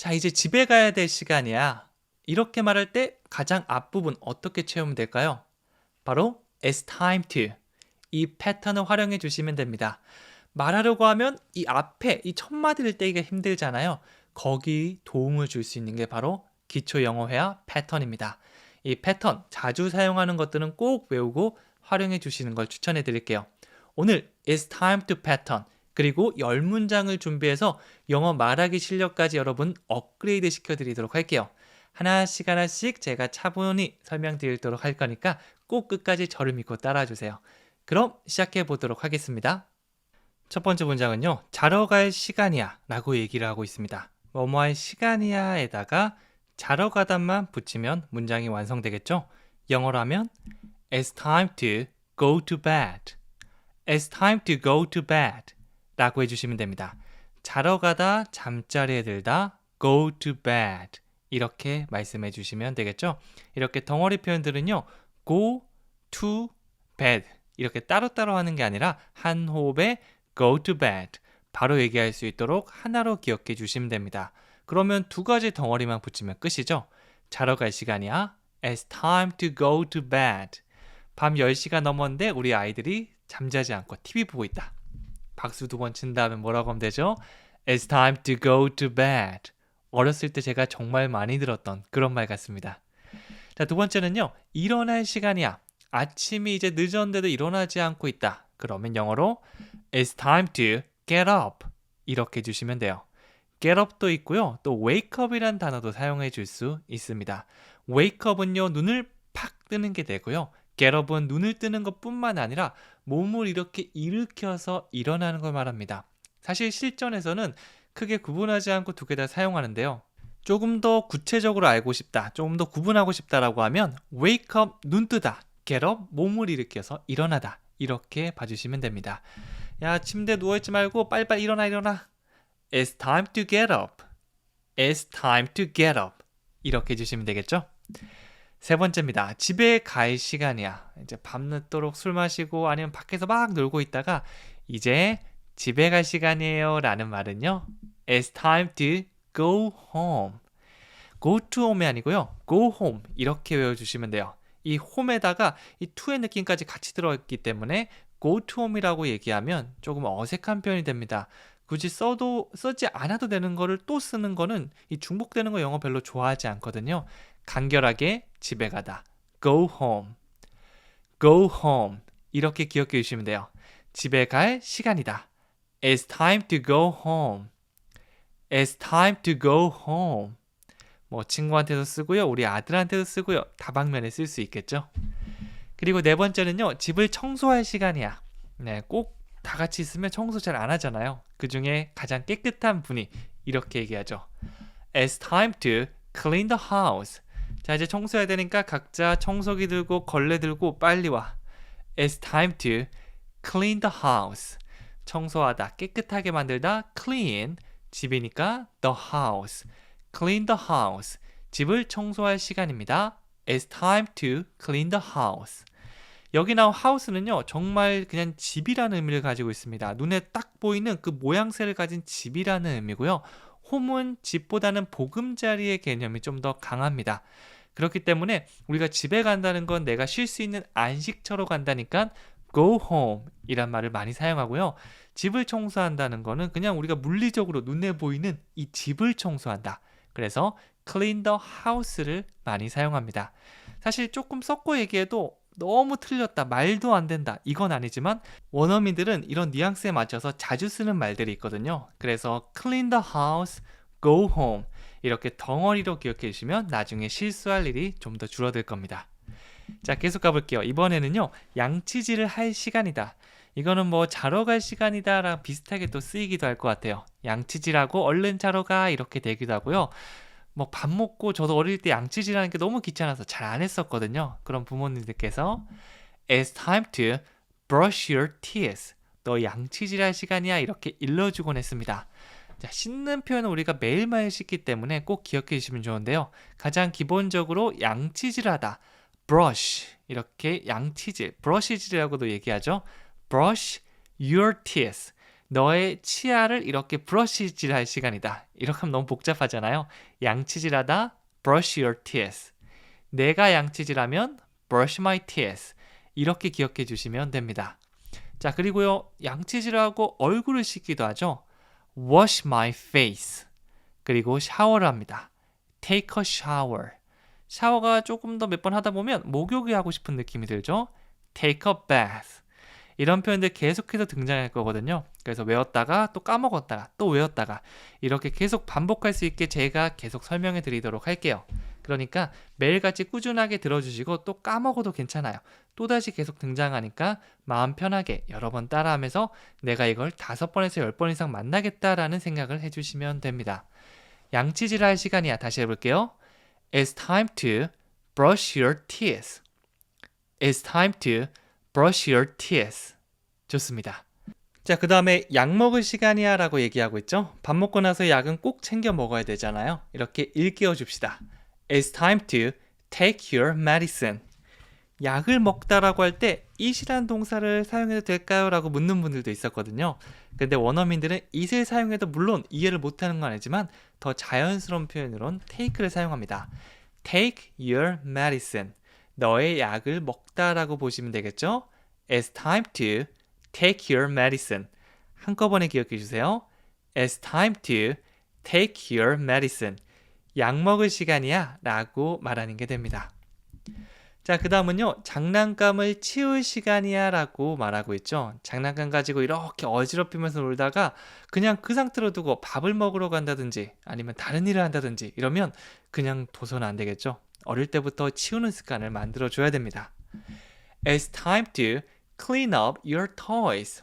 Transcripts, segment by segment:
자, 이제 집에 가야 될 시간이야. 이렇게 말할 때 가장 앞부분 어떻게 채우면 될까요? 바로 it's time to. 이 패턴을 활용해 주시면 됩니다. 말하려고 하면 이 앞에 이 첫 마디를 떼기가 힘들잖아요. 거기 도움을 줄 수 있는 게 바로 기초 영어 회화 패턴입니다. 이 패턴 자주 사용하는 것들은 꼭 외우고 활용해 주시는 걸 추천해 드릴게요. 오늘 it's time to pattern 그리고 10문장을 준비해서 영어 말하기 실력까지 여러분 업그레이드 시켜드리도록 할게요. 하나씩 하나씩 제가 차분히 설명드리도록 할 거니까 꼭 끝까지 저를 믿고 따라와 주세요. 그럼 시작해 보도록 하겠습니다. 첫 번째 문장은요. 자러 갈 시간이야 라고 얘기를 하고 있습니다. 뭐뭐할 시간이야 에다가 자러 가다만 붙이면 문장이 완성되겠죠? 영어로 하면 It's time to go to bed. It's time to go to bed. 라고 해주시면 됩니다. 자러 가다, 잠자리에 들다, go to bed. 이렇게 말씀해 주시면 되겠죠? 이렇게 덩어리 표현들은요, go to bed. 이렇게 따로따로 하는 게 아니라 한 호흡에 go to bed. 바로 얘기할 수 있도록 하나로 기억해 주시면 됩니다. 그러면 두 가지 덩어리만 붙이면 끝이죠. 자러 갈 시간이야. It's time to go to bed. 밤 10시가 넘었는데 우리 아이들이 잠자지 않고 TV 보고 있다. 박수 두 번 친 다음에 뭐라고 하면 되죠? It's time to go to bed. 어렸을 때 제가 정말 많이 들었던 그런 말 같습니다. 자, 두 번째는요. 일어날 시간이야. 아침이 이제 늦었는데도 일어나지 않고 있다. 그러면 영어로 It's time to get up. 이렇게 해주시면 돼요. get up도 있고요. 또 wake up이란 단어도 사용해 줄 수 있습니다. wake up은요. 눈을 팍 뜨는 게 되고요. Up은 눈을 뜨는 것 뿐만 아니라 몸을 이렇게 일으켜서 일어나는 걸 말합니다. 사실 실전에서는 크게 구분하지 않고 두 개 다 사용하는데요. 조금 더 구체적으로 알고 싶다, 조금 더 구분하고 싶다라고 하면 wake up 눈 뜨다, get up 몸을 일으켜서 일어나다 이렇게 봐주시면 됩니다. 야 침대 누워있지 말고 빨리빨리 일어나 일어나. It's time to get up. It's time to get up. 이렇게 해주시면 되겠죠? 세 번째입니다. 집에 갈 시간이야. 이제 밤늦도록 술 마시고 아니면 밖에서 막 놀고 있다가 이제 집에 갈 시간이에요 라는 말은요. It's time to go home. go to home이 아니고요. go home 이렇게 외워주시면 돼요. 이 home에다가 이 to의 느낌까지 같이 들어있기 때문에 go to home이라고 얘기하면 조금 어색한 표현이 됩니다. 굳이 써도 쓰지 않아도 되는 거를 또 쓰는 거는 이 중복되는 거 영어 별로 좋아하지 않거든요. 간결하게 집에 가다. go home. go home. 이렇게 기억해 주시면 돼요. 집에 갈 시간이다. It's time to go home. It's time to go home. 뭐 친구한테도 쓰고요. 우리 아들한테도 쓰고요. 다방면에 쓸 수 있겠죠. 그리고 네 번째는요. 집을 청소할 시간이야. 네, 꼭 다 같이 있으면 청소 잘 안 하잖아요. 그 중에 가장 깨끗한 분이 이렇게 얘기하죠. It's time to clean the house. 자, 이제 청소해야 되니까 각자 청소기 들고 걸레 들고 빨리 와. It's time to clean the house. 청소하다, 깨끗하게 만들다, clean. 집이니까 the house. clean the house. 집을 청소할 시간입니다. It's time to clean the house. 여기 나온 house는요, 정말 그냥 집이라는 의미를 가지고 있습니다. 눈에 딱 보이는 그 모양새를 가진 집이라는 의미고요. 홈은 집보다는 보금자리의 개념이 좀 더 강합니다. 그렇기 때문에 우리가 집에 간다는 건 내가 쉴 수 있는 안식처로 간다니까 go home 이란 말을 많이 사용하고요. 집을 청소한다는 거는 그냥 우리가 물리적으로 눈에 보이는 이 집을 청소한다. 그래서 clean the house를 많이 사용합니다. 사실 조금 섞고 얘기해도 너무 틀렸다, 말도 안 된다, 이건 아니지만 원어민들은 이런 뉘앙스에 맞춰서 자주 쓰는 말들이 있거든요. 그래서 clean the house, go home 이렇게 덩어리로 기억해 주시면 나중에 실수할 일이 좀 더 줄어들 겁니다. 자, 계속 가볼게요. 이번에는요, 양치질을 할 시간이다. 이거는 뭐 자러 갈 시간이다랑 비슷하게 또 쓰이기도 할 것 같아요. 양치질하고 얼른 자러 가 이렇게 되기도 하고요. 뭐 밥 먹고 저도 어릴 때 양치질하는 게 너무 귀찮아서 잘 안 했었거든요. 그럼 부모님들께서 It's time to brush your teeth. 너 양치질할 시간이야 이렇게 일러주곤 했습니다. 자, 씻는 표현은 우리가 매일매일 씻기 때문에 꼭 기억해 주시면 좋은데요. 가장 기본적으로 양치질하다. brush 이렇게 양치질, 브러쉬질이라고도 얘기하죠. brush your teeth. 너의 치아를 이렇게 브러쉬질 할 시간이다. 이렇게 하면 너무 복잡하잖아요. 양치질하다 brush your teeth. 내가 양치질하면 brush my teeth. 이렇게 기억해 주시면 됩니다. 자, 그리고요. 양치질하고 얼굴을 씻기도 하죠. wash my face. 그리고 샤워를 합니다. take a shower. 샤워가 조금 더 몇 번 하다 보면 목욕이 하고 싶은 느낌이 들죠. take a bath. 이런 표현들 계속해서 등장할 거거든요. 그래서 외웠다가 또 까먹었다가 또 외웠다가 이렇게 계속 반복할 수 있게 제가 계속 설명해 드리도록 할게요. 그러니까 매일같이 꾸준하게 들어주시고 또 까먹어도 괜찮아요. 또다시 계속 등장하니까 마음 편하게 여러 번 따라하면서 내가 이걸 다섯 번에서 열 번 이상 만나겠다라는 생각을 해주시면 됩니다. 양치질 할 시간이야. 다시 해볼게요. It's time to brush your teeth. It's time to brush your teeth. 좋습니다. 자, 그 다음에 약 먹을 시간이야 라고 얘기하고 있죠. 밥 먹고 나서 약은 꼭 챙겨 먹어야 되잖아요. 이렇게 일깨워 줍시다. It's time to take your medicine. 약을 먹다라고 할때 it이란 동사를 사용해도 될까요? 라고 묻는 분들도 있었거든요. 근데 원어민들은 it을 사용해도 물론 이해를 못하는 건 아니지만 더 자연스러운 표현으론 take를 사용합니다. take your medicine. 너의 약을 먹다라고 보시면 되겠죠? It's time to take your medicine. 한꺼번에 기억해 주세요. It's time to take your medicine. 약 먹을 시간이야 라고 말하는 게 됩니다. 자, 그 다음은요, 장난감을 치울 시간이야 라고 말하고 있죠. 장난감 가지고 이렇게 어지럽히면서 놀다가 그냥 그 상태로 두고 밥을 먹으러 간다든지 아니면 다른 일을 한다든지 이러면 그냥 둬서는 안 되겠죠. 어릴 때부터 치우는 습관을 만들어 줘야 됩니다. It's time to clean up your toys.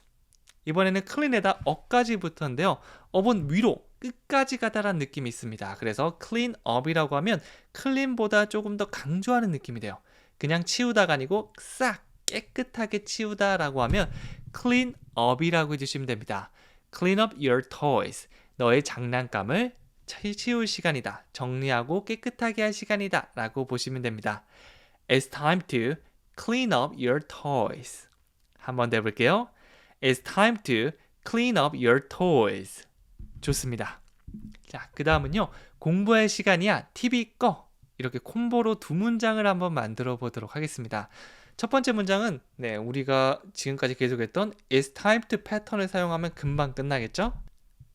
이번에는 clean에다 업까지 붙었는데요. 업은 위로 끝까지 가다란 느낌이 있습니다. 그래서 clean up이라고 하면 clean보다 조금 더 강조하는 느낌이 돼요. 그냥 치우다가 아니고 싹 깨끗하게 치우다라고 하면 clean up이라고 해주시면 됩니다. clean up your toys. 너의 장난감을 치울 시간이다. 정리하고 깨끗하게 할 시간이다. 라고 보시면 됩니다. It's time to clean up your toys. 한번 더 해볼게요. It's time to clean up your toys. 좋습니다. 자, 그 다음은요. 공부할 시간이야. TV 꺼. 이렇게 콤보로 두 문장을 한번 만들어 보도록 하겠습니다. 첫 번째 문장은 네, 우리가 지금까지 계속했던 It's time to 패턴을 사용하면 금방 끝나겠죠?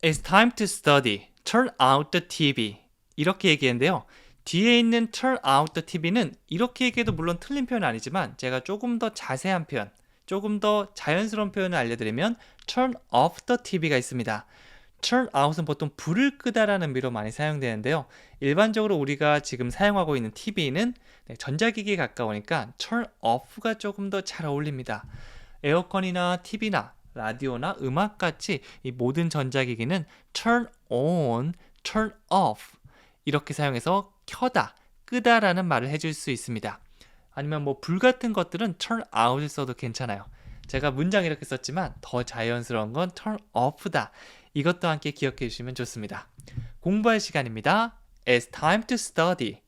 It's time to study. Turn out the TV. 이렇게 얘기했는데요. 뒤에 있는 turn out the TV는 이렇게 얘기해도 물론 틀린 표현은 아니지만 제가 조금 더 자세한 표현, 조금 더 자연스러운 표현을 알려드리면 turn off the TV가 있습니다. turn out은 보통 불을 끄다라는 의미로 많이 사용되는데요. 일반적으로 우리가 지금 사용하고 있는 TV는 네, 전자기기에 가까우니까 turn off가 조금 더 잘 어울립니다. 에어컨이나 TV나 라디오나 음악 같이 이 모든 전자기기는 turn on, turn off 이렇게 사용해서 켜다, 끄다라는 말을 해줄 수 있습니다. 아니면 뭐 불 같은 것들은 turn out을 써도 괜찮아요. 제가 문장 이렇게 썼지만 더 자연스러운 건 turn off다. 이것도 함께 기억해 주시면 좋습니다. 공부할 시간입니다. It's time to study.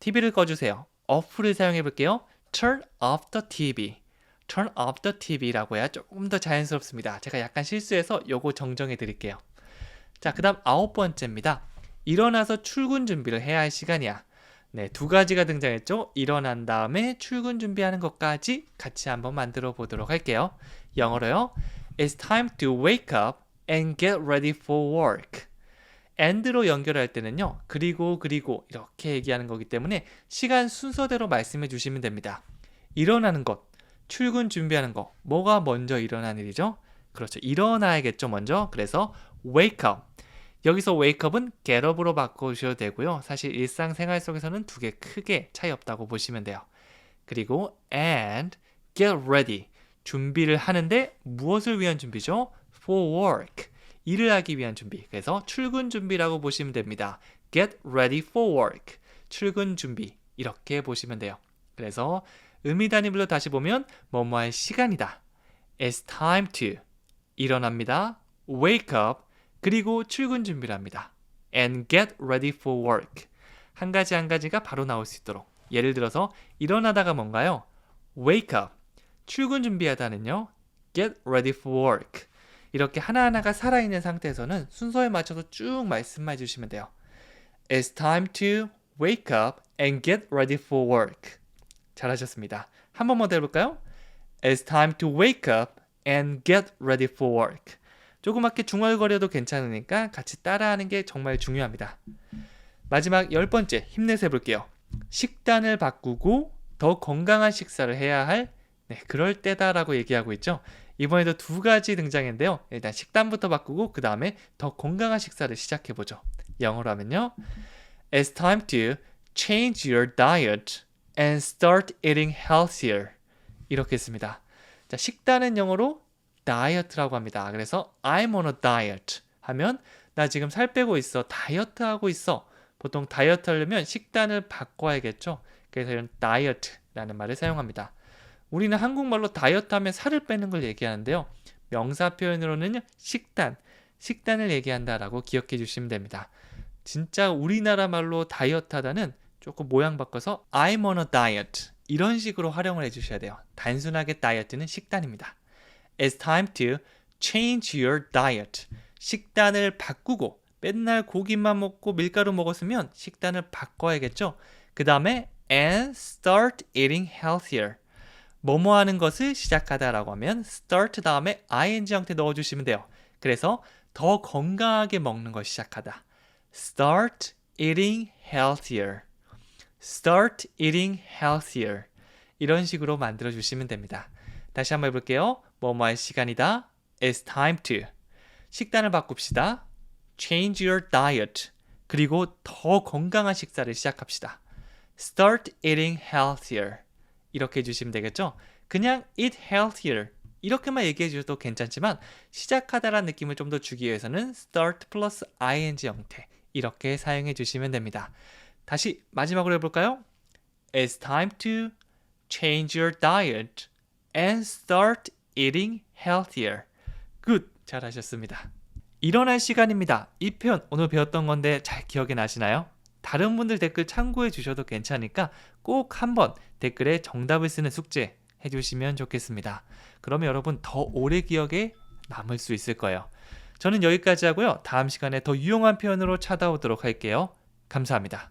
TV를 꺼주세요. off를 사용해 볼게요. Turn off the TV. Turn off the TV라고 해야 조금 더 자연스럽습니다. 제가 약간 실수해서 요거 정정해 드릴게요. 자, 그 다음 아홉 번째입니다. 일어나서 출근 준비를 해야 할 시간이야. 네, 두 가지가 등장했죠. 일어난 다음에 출근 준비하는 것까지 같이 한번 만들어 보도록 할게요. 영어로요. It's time to wake up and get ready for work. and로 연결할 때는요. 그리고 그리고 이렇게 얘기하는 거기 때문에 시간 순서대로 말씀해 주시면 됩니다. 일어나는 것, 출근 준비하는 거, 뭐가 먼저 일어난 일이죠? 그렇죠. 일어나야겠죠, 먼저. 그래서 wake up. 여기서 wake up은 get up으로 바꾸셔도 되고요. 사실 일상생활 속에서는 두 개 크게 차이 없다고 보시면 돼요. 그리고 and get ready. 준비를 하는데 무엇을 위한 준비죠? for work. 일을 하기 위한 준비. 그래서 출근 준비라고 보시면 됩니다. get ready for work. 출근 준비. 이렇게 보시면 돼요. 그래서 의미 단위별로 다시 보면 뭐뭐 할 시간이다. It's time to. 일어납니다. wake up. 그리고 출근 준비를 합니다. and get ready for work. 한 가지 한 가지가 바로 나올 수 있도록. 예를 들어서 일어나다가 뭔가요? wake up. 출근 준비하다는요. get ready for work. 이렇게 하나하나가 살아있는 상태에서는 순서에 맞춰서 쭉 말씀만 해주시면 돼요. It's time to wake up and get ready for work. 잘하셨습니다. 한 번만 더 해볼까요? It's time to wake up and get ready for work. 조그맣게 중얼거려도 괜찮으니까 같이 따라하는 게 정말 중요합니다. 마지막 열 번째 힘내서 해볼게요. 식단을 바꾸고 더 건강한 식사를 해야 할 네, 그럴 때다라고 얘기하고 있죠. 이번에도 두 가지 등장했는데요. 일단 식단부터 바꾸고 그 다음에 더 건강한 식사를 시작해 보죠. 영어로 하면요. It's time to change your diet and start eating healthier. 이렇게 했습니다. 자, 식단은 영어로 다이어트라고 합니다. 그래서 I'm on a diet 하면 나 지금 살 빼고 있어. 다이어트 하고 있어. 보통 다이어트 하려면 식단을 바꿔야겠죠. 그래서 이런 다이어트라는 말을 사용합니다. 우리는 한국말로 다이어트 하면 살을 빼는 걸 얘기하는데요. 명사 표현으로는 식단, 식단을 얘기한다라고 기억해 주시면 됩니다. 진짜 우리나라 말로 다이어트 하다는 조금 모양 바꿔서 I'm on a diet 이런 식으로 활용을 해 주셔야 돼요. 단순하게 다이어트는 식단입니다. It's time to change your diet. 식단을 바꾸고 맨날 고기만 먹고 밀가루 먹었으면 식단을 바꿔야겠죠. 그 다음에 and start eating healthier. 뭐뭐 하는 것을 시작하다라고 하면 start 다음에 ing 형태 넣어주시면 돼요. 그래서 더 건강하게 먹는 걸 시작하다. Start eating healthier. Start eating healthier. 이런 식으로 만들어 주시면 됩니다. 다시 한번 해볼게요. 뭐뭐 할 시간이다. It's time to. 식단을 바꿉시다. Change your diet. 그리고 더 건강한 식사를 시작합시다. Start eating healthier. 이렇게 해주시면 되겠죠? 그냥 eat healthier. 이렇게만 얘기해 주셔도 괜찮지만 시작하다라는 느낌을 좀 더 주기 위해서는 start 플러스 ing 형태 이렇게 사용해 주시면 됩니다. 다시 마지막으로 해볼까요? It's time to change your diet and start eating healthier. 굿! 잘하셨습니다. 일어날 시간입니다. 이 표현 오늘 배웠던 건데 잘 기억이 나시나요? 다른 분들 댓글 참고해 주셔도 괜찮으니까 꼭 한번 댓글에 정답을 쓰는 숙제 해주시면 좋겠습니다. 그러면 여러분 더 오래 기억에 남을 수 있을 거예요. 저는 여기까지 하고요. 다음 시간에 더 유용한 표현으로 찾아오도록 할게요. 감사합니다.